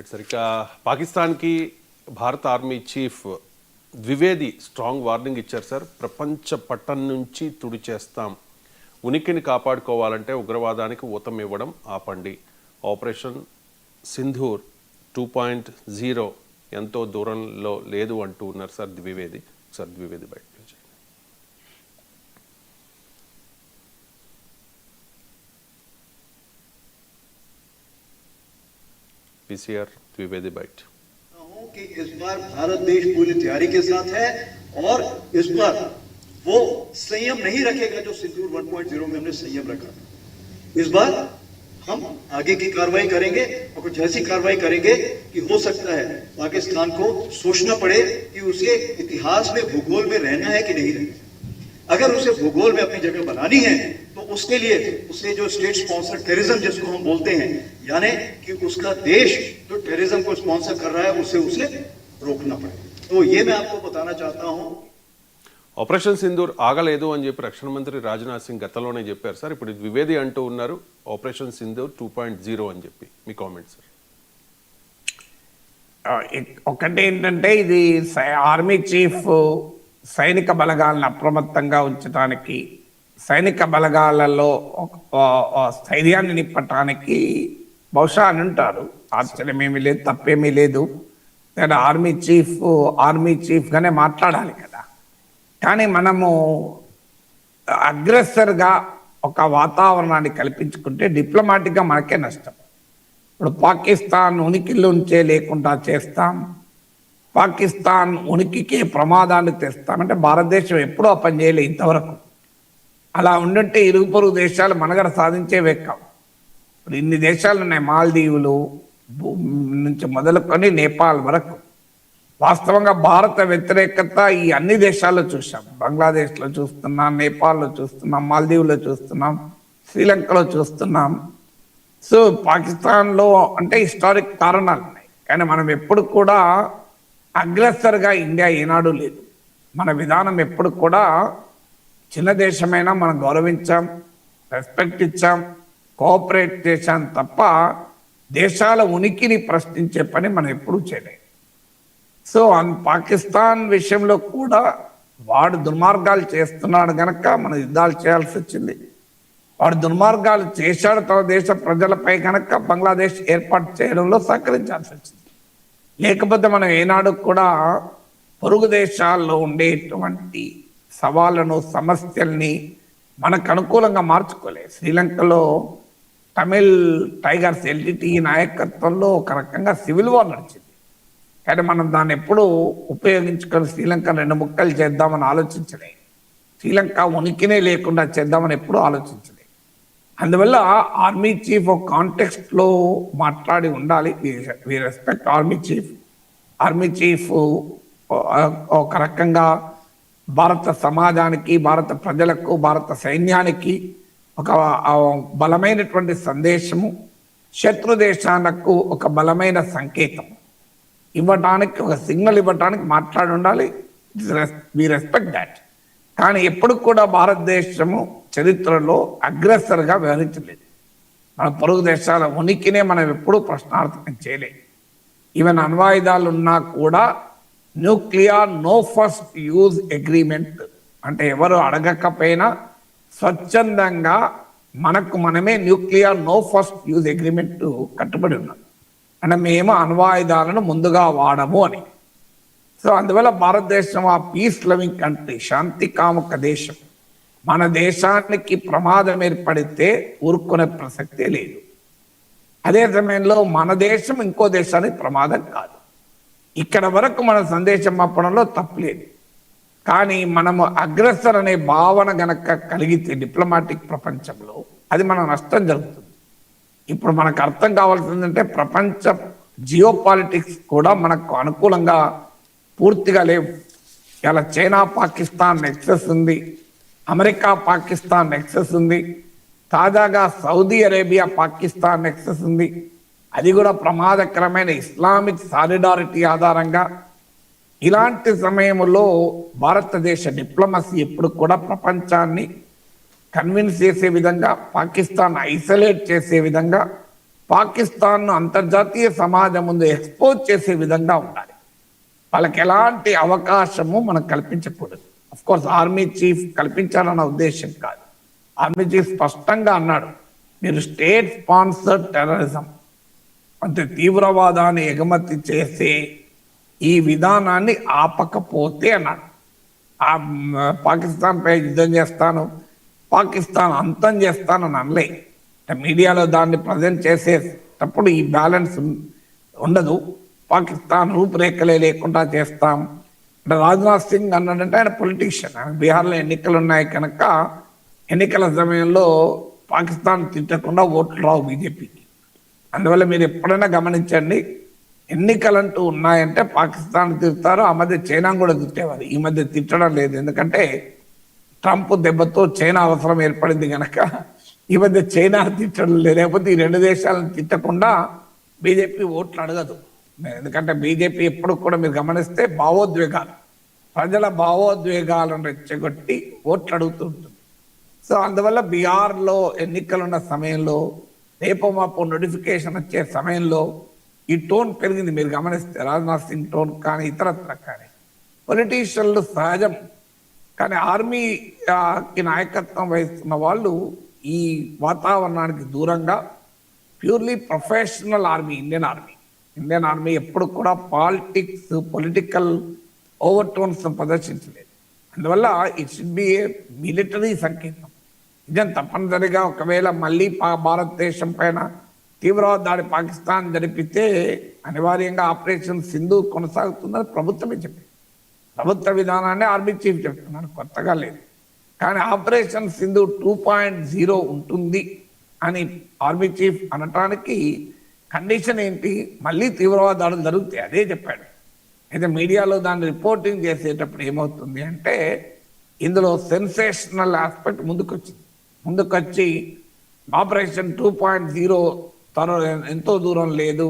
Right sir ఇక పాకిస్తాన్కి భారత army chief Dwivedi strong warning ఇచ్చారు సార్. ప్రపంచ పట్టం నుంచి తుడి చేస్తాం. ఉనికిని కాపాడుకోవాలంటే ఉగ్రవాదానికి ఊతం ఇవ్వడం ఆపండి. Operation Sindoor two point zero ఎంతో దూరంలో లేదు అంటూ ఉన్నారు సార్ ద్వివేది సార్ ద్వివేది బయట. पीसीआर द्विवेदी बाइट कि इस बार भारत देश पूरी तैयारी के साथ है और इस बार वो संयम नहीं रखेगा जो सिंदूर 1.0 में हमने संयम रखा इस बार हम आगे की कार्रवाई करेंगे और कुछ ऐसी कार्रवाई करेंगे कि हो सकता है पाकिस्तान को सोचना पड़े कि उसे इतिहास में, भूगोल में रहना है कि नहीं रहना अगर उसे भूगोल में अपनी जगह बनानी है तो उसके लिए उसे जो स्टेट स्पॉन्सर टेरिज्म जिसको हम बोलते हैं यानी कि उसका देश जो टेररिज्म को स्पॉन्सर कर रहा है उसे उसे रोकना पड़ेगा तो ये मैं आपको बताना चाहता हूं ఆపరేషన్ సింధూర్ ఆగలేదు అని చెప్పి రక్షణ మంత్రి రాజ్నాథ్ సింగ్ గతంలోనే చెప్పారు సార్ ఇప్పుడు ద్వివేది అంటూ ఉన్నారు operation Sindoor two point zero అని చెప్పి మీ కామెంట్ సార్ ఆ, ఇక్- ఒకటి ఏంటంటే ఇది సై- ఆర్మీ చీఫ్ సైనిక బలగాలను అప్రమత్తంగా ఉంచడానికి సైనిక బలగాలలో ఒక- ఆ- ఆ స్థైర్యాన్ని నింపటానికి బహుశా అని ఉంటారు ఆశ్చర్యమేమీ లేదు తప్పేమీ లేదు. నేను ఆర్మీ చీఫ్ ఆర్మీ చీఫ్గానే మాట్లాడాలి కదా. కానీ మనము అగ్రెసర్గా ఒక వాతావరణాన్ని కల్పించుకుంటే డిప్లొమాటిక్గా మనకే నష్టం. ఇప్పుడు పాకిస్తాన్ ఉనికిలోంచే లేకుండా చేస్తాం. పాకిస్తాన్ ఉనికికే ప్రమాదాన్ని తెస్తామంటే భారతదేశం ఎప్పుడూ ఆ పని చేయలే ఇంతవరకు. అలా ఉండుంటే ఇరుగు పొరుగు దేశాలు మనగడ సాధించేవే కావు. ఇప్పుడు ఇన్ని దేశాలు ఉన్నాయి మాల్దీవులు నుంచి మొదలుకొని నేపాల్ వరకు. వాస్తవంగా భారత వ్యతిరేకత ఈ అన్ని దేశాల్లో చూసాం బంగ్లాదేశ్లో చూస్తున్నాం నేపాల్లో చూస్తున్నాం మాల్దీవులో చూస్తున్నాం శ్రీలంకలో చూస్తున్నాం. సో పాకిస్తాన్లో అంటే హిస్టారిక్ కారణాలు ఉన్నాయి. కానీ మనం ఎప్పుడు కూడా అగ్రెసర్గా ఇండియా ఏనాడు లేదు. మన విధానం ఎప్పుడు కూడా చిన్న దేశమైనా మనం గౌరవించాం రెస్పెక్ట్ ఇచ్చాం కోఆపరేట్ చేశాం తప్ప దేశాల ఉనికిని ప్రశ్నించే పని మనం ఎప్పుడూ చేయలేదు సో అన్ పాకిస్తాన్ విషయంలో కూడా వాడు దుర్మార్గాలు చేస్తున్నాడు గనక మనం యుద్ధాలు చేయాల్సి వచ్చింది. వాడు దుర్మార్గాలు చేశాడు తన దేశ ప్రజలపై కనుక బంగ్లాదేశ్ ఏర్పాటు చేయడంలో సహకరించాల్సి వచ్చింది. లేకపోతే మనం ఏనాడు కూడా పొరుగు దేశాల్లో ఉండేటువంటి సవాళ్ళను సమస్యల్ని మనకు అనుకూలంగా మార్చుకోలేదు. శ్రీలంకలో తమిళ్ టైగర్స్ ఎల్టీటీ నాయకత్వంలో ఒక రకంగా సివిల్ వార్ నడిచింది. కానీ మనం దాన్ని ఎప్పుడు ఉపయోగించుకొని శ్రీలంక రెండు ముక్కలు చేద్దామని ఆలోచించలే శ్రీలంక ఉనికినే లేకుండా చేద్దామని ఎప్పుడు ఆలోచించలే అందువల్ల ఆర్మీ చీఫ్ ఒక కాంటెక్స్ట్లో మాట్లాడి ఉండాలి. We respect army chief. Army chief ఒక రకంగా భారత సమాజానికి భారత ప్రజలకు భారత సైన్యానికి ఒక బలమైనటువంటి సందేశము శత్రు దేశాలకు ఒక బలమైన సంకేతం. ఇవ్వటానికి ఒక సిగ్నల్ ఇవ్వటానికి మాట్లాడి ఉండాలి. వి రెస్పెక్ట్ దాట్ కానీ ఎప్పుడు కూడా భారతదేశము చరిత్రలో అగ్రెసర్గా వ్యవహరించలేదు. మన పొరుగు దేశాల ఉనికినే మనం ఎప్పుడూ ప్రశ్నార్థకం చేయలేదు. ఈవెన్ అణ్వాయుధాలు ఉన్నా కూడా nuclear no first use agreement అంటే ఎవరు అడగకపోయినా స్వచ్ఛందంగా మనకు మనమే nuclear no first use agreement కట్టుబడి ఉన్నాం. అంటే మేము అణ్వాయుధాలను ముందుగా వాడము అని. సో అందువల్ల భారతదేశం ఆ పీస్ లవింగ్ కంట్రీ శాంతి కాముక దేశం. మన దేశానికి ప్రమాదం ఏర్పడితే ఊరుకునే ప్రసక్తే లేదు. అదే సమయంలో మన దేశం ఇంకో దేశానికి ప్రమాదం కాదు. ఇక్కడ వరకు మన సందేశం పంపడంలో తప్పలేదు కానీ మనము అగ్రెసర్ అనే భావన గనక కలిగితే డిప్లొమాటిక్ ప్రపంచంలో అది మన నష్టం జరుగుతుంది. ఇప్పుడు మనకు అర్థం కావాల్సిందంటే ప్రపంచ జియో పాలిటిక్స్ కూడా మనకు అనుకూలంగా పూర్తిగా లేవు. ఇలా చైనా పాకిస్తాన్ నెక్సెస్ ఉంది. అమెరికా పాకిస్తాన్ నెక్సెస్ ఉంది. తాజాగా సౌదీ అరేబియా పాకిస్తాన్ నెక్సెస్ ఉంది. అది కూడా ప్రమాదకరమైన ఇస్లామిక్ సాలిడారిటీ ఆధారంగా ఇలాంటి సమయంలో భారతదేశ డిప్లొమసీ ఎప్పుడు కూడా ప్రపంచాన్ని కన్విన్స్ చేసే విధంగా పాకిస్తాన్ ఐసోలేట్ చేసే విధంగా పాకిస్తాన్ను అంతర్జాతీయ సమాజం ముందు ఎక్స్పోజ్ చేసే విధంగా ఉండాలి. వాళ్ళకి ఎలాంటి అవకాశము మనం కల్పించకూడదు. అఫ్ కోర్స్ ఆర్మీ చీఫ్ కల్పించాలన్న ఉద్దేశం కాదు. ఆర్మీ చీఫ్ స్పష్టంగా అన్నాడు మీరు స్టేట్ స్పాన్సర్డ్ టెర్రరిజం అంటే తీవ్రవాదాన్ని ఎగుమతి చేసే ఈ విధానాన్ని ఆపకపోతే అన్నాడు. ఆ పాకిస్తాన్పై యుద్ధం చేస్తాను పాకిస్తాన్ అంతం చేస్తానని అనలే. మీడియాలో దాన్ని ప్రజెంట్ చేసేటప్పుడు ఈ బ్యాలెన్స్ ఉండదు. పాకిస్తాన్ రూపురేఖలే లేకుండా చేస్తాం. అంటే రాజ్నాథ్ సింగ్ అన్నాడంటే ఆయన పొలిటీషియన్. ఆయన బీహార్లో ఎన్నికలు ఉన్నాయి కనుక ఎన్నికల సమయంలో పాకిస్తాన్ తిట్టకుండా ఓట్లు రావు బీజేపీకి. అందువల్ల మీరు ఎప్పుడైనా గమనించండి ఎన్నికలంటూ ఉన్నాయంటే పాకిస్తాన్ తిడతారు ఆ మధ్య చైనా కూడా తిట్టేవారు. ఈ మధ్య తిట్టడం లేదు. ఎందుకంటే ట్రంప్ దెబ్బతో చైనా అవసరం ఏర్పడింది కనుక ఈ మధ్య చైనా తిట్టడం లేదు. లేకపోతే ఈ రెండు దేశాలను తిట్టకుండా బీజేపీ ఓట్లు అడగదు. ఎందుకంటే బీజేపీ ఎప్పుడు కూడా మీరు గమనిస్తే భావోద్వేగాలు ప్రజల భావోద్వేగాలను రెచ్చగొట్టి ఓట్లు అడుగుతూ ఉంటుంది. సో అందువల్ల బీహార్లో ఎన్నికలున్న సమయంలో రేపో మాపో నోటిఫికేషన్ వచ్చే సమయంలో ఈ టోన్ పెరిగింది. మీరు గమనిస్తే రాజ్నాథ్ సింగ్ టోన్ కానీ ఇతరత్ర కానీ. పొలిటీషియన్లు సహజం. కానీ ఆర్మీకి నాయకత్వం వహిస్తున్న వాళ్ళు ఈ వాతావరణానికి దూరంగా purely professional army Indian army. Indian army ఎప్పుడు కూడా పాలిటిక్స్ పొలిటికల్ ఓవర్ టోన్స్ ప్రదర్శించలేదు. అందువల్ల it should be a military సంకేతం. నిజం తప్పనిసరిగా ఒకవేళ మళ్ళీ భారతదేశం పైన తీవ్రవాద దాడి పాకిస్తాన్ జరిపితే అనివార్యంగా ఆపరేషన్ సింధు కొనసాగుతుందని ప్రభుత్వమే చెప్పింది. ప్రభుత్వ విధానాన్ని ఆర్మీ చీఫ్ చెప్తున్నాను కొత్తగా లేదు. కానీ operation Sindhu two point zero ఉంటుంది అని ఆర్మీ చీఫ్ అనటానికి కండిషన్ ఏంటి? మళ్ళీ తీవ్రవాద దాడులు జరుగుతాయి. అదే చెప్పాడు. అయితే మీడియాలో దాన్ని రిపోర్టింగ్ చేసేటప్పుడు ఏమవుతుంది అంటే ఇందులో సెన్సేషనల్ ఆస్పెక్ట్ ముందుకొచ్చింది. ముందుకొచ్చి ఆపరేషన్ టూ పాయింట్ జీరో తను ఎంతో దూరం లేదు.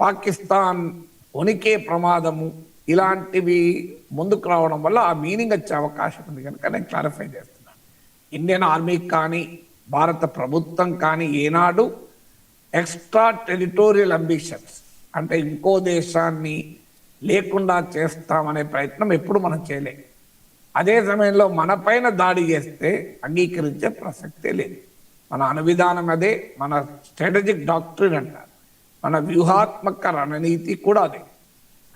పాకిస్తాన్ ఉనికే ప్రమాదము ఇలాంటివి ముందుకు రావడం వల్ల ఆ మీనింగ్ వచ్చే అవకాశం ఉంది కనుక నేను క్లారిఫై చేస్తున్నాను ఇండియన్ ఆర్మీ కానీ భారత ప్రభుత్వం కానీ ఏనాడు ఎక్స్ట్రా టెరిటోరియల్ అంబిషన్స్ అంటే ఇంకో దేశాన్ని లేకుండా చేస్తామనే ప్రయత్నం ఎప్పుడు మనం చేయలేం. అదే సమయంలో మన పైన దాడి చేస్తే అంగీకరించే ప్రసక్తే లేదు. మన అనువిధానం అదే మన స్ట్రాటజిక్ డాక్టరీన్ అంటారు. మన వ్యూహాత్మక రణనీతి కూడా అదే.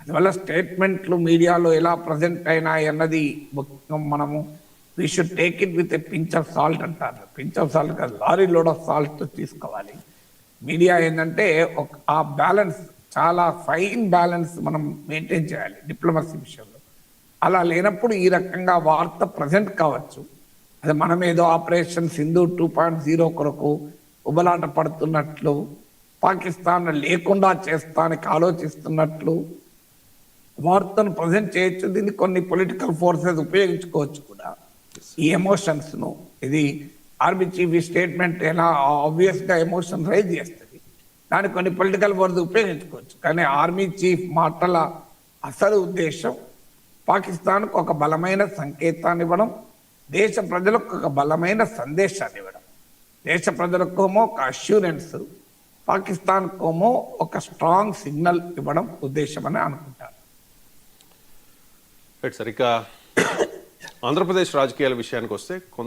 అందువల్ల స్టేట్మెంట్లు మీడియాలో ఎలా ప్రజెంట్ అయినాయి అన్నది ముఖ్యం మనము. We should take it with a pinch of salt అంటారు. పించ్ ఆఫ్ సాల్ట్ కాదు లారీ లోడ్ ఆఫ్ సాల్ట్ తీసుకోవాలి. మీడియా ఏంటంటే ఒక ఆ బ్యాలెన్స్ చాలా ఫైన్ బ్యాలెన్స్ మనం మెయింటైన్ చేయాలి డిప్లొమసీ విషయంలో. అలా లేనప్పుడు ఈ రకంగా వార్త ప్రజెంట్ కావచ్చు. అది మనం ఏదో operation Sindhu two point zero కొరకు ఉబలాట పడుతున్నట్లు పాకిస్తాన్ లేకుండా చేస్తానికి ఆలోచిస్తున్నట్లు వార్తను ప్రజెంట్ చేయొచ్చు. దీన్ని కొన్ని పొలిటికల్ ఫోర్సెస్ ఉపయోగించుకోవచ్చు కూడా. ఈ ఎమోషన్స్ను ఇది ఆర్మీ చీఫ్ స్టేట్మెంట్ ఎలా ఆబ్వియస్గా ఎమోషన్ రైజ్ చేస్తుంది. దాన్ని కొన్ని పొలిటికల్ ఫోర్స్ ఉపయోగించుకోవచ్చు. కానీ ఆర్మీ చీఫ్ మాటల అసలు ఉద్దేశం పాకిస్తాన్కు ఒక బలమైన సంకేతాన్ని ఇవ్వడం దేశ ప్రజలకు ఒక బలమైన సందేశాన్ని ఇవ్వడం. దేశ ప్రజలకేమో ఒక అష్యూరెన్స్ పాకిస్తాన్కేమో ఒక స్ట్రాంగ్ సిగ్నల్ ఇవ్వడం ఉద్దేశం అని అనుకుంటాను. రైట్ సార్ ఇక ఆంధ్రప్రదేశ్ రాజకీయాల విషయానికి వస్తే కొంత